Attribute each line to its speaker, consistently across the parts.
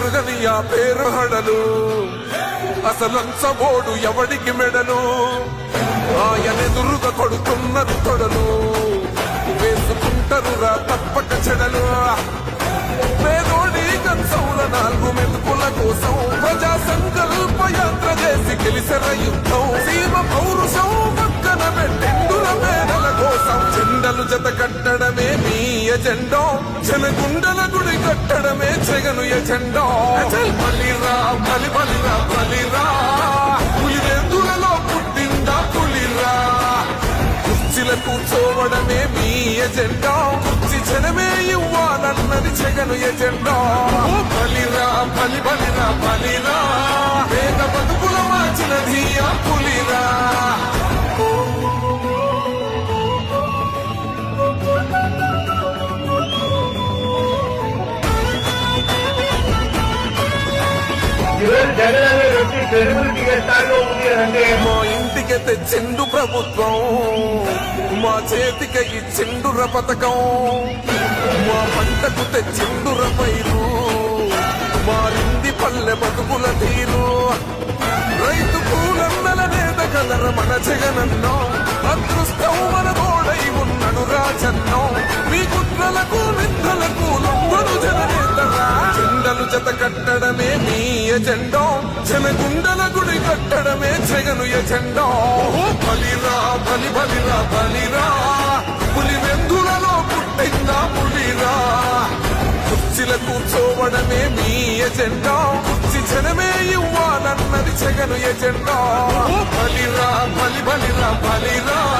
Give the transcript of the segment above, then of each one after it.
Speaker 1: ఎరుగని ఆ పేరు హడలు అసలంచబోడు ఎవడికి మెడను ఆయనెదురుగా కొడుతున్నది తొడలు. వేసుకుంటారు రా తప్పక చెడలు. పేదోడి కంచౌల నాలుగు మెతుకుల కోసం ప్రజా సంకల్ప యాత్ర చేసి గెలిసిన యుద్ధం. సీమ పౌరుషం పక్కన పెట్టిందుల మేడల కోసం. జెండలు జత కట్టడమే మీ ఎజెండో. జనగుండల గుడి కట్టడమే జగను ఎజెండో. బలిరా బలి బలిరా. బలిరా పులివెందులలో పుట్టిందా పులిరా. కుర్చీల కూర్చోవడమే మీ ఎజెండా. కుర్చీ జనమే ఇవ్వాలన్నది జగను ఎజెండా. బలిరా బలి బలిరా బలిరా.
Speaker 2: ఈరోజు జగన్ అనే వ్యక్తి తెలుగుకి స్థాయిలో ఉంది అంటే.
Speaker 1: మా ఇంటికి తెచ్చిండు ప్రభుత్వం మా చేతికి ఇచ్చిండుర పథకం మా పంటకు తెచ్చిండుర పైరు మారింది పల్లె బతుకుల తీరు. రైతు పూలన్నల నేత కలర మన జగనన్నో అదృష్టం మన తోడై ఉన్నడు రాజన్నో. మీ కుట్రలకు నిన్న జత కట్టడమే నీ ఎజెండో. చెమగుండల గుడి కట్టడమే జగను ఎజెండో. బలిరా బలి బలిరా బలిరా. పులి వెందులలో పుట్టిందా పులిరా. కుర్చీల కూర్చోవడమే మీ ఎజెండా. కుర్చీ జనమే ఇవ్వాలన్నది జగను ఎజెండా. ఓ బలిరా బలి బలిరా బలిరా.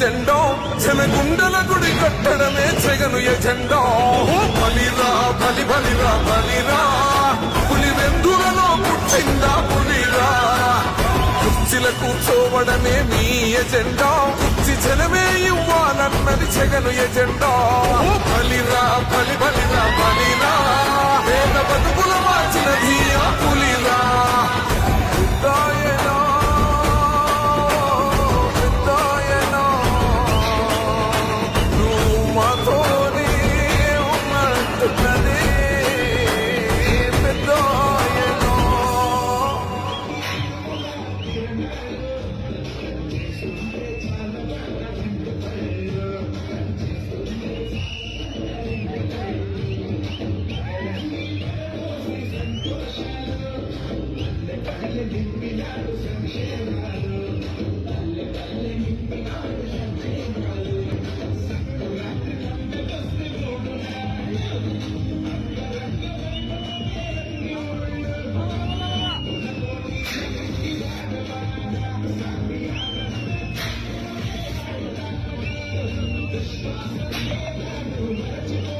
Speaker 1: ఎజెండో? జనగుండల గుడి కట్టడమే జగను ఎజెండో. ఓ బలిరా బలి బలిరా బలిరా. పులి వెందులలో పుట్టిందా పులిరా? కుర్చీల కూర్చోవడమే మీ ఎజెండా. కుర్చీ జనమే ఇవ్వాలన్నది జగను ఎజెండా. Thank you.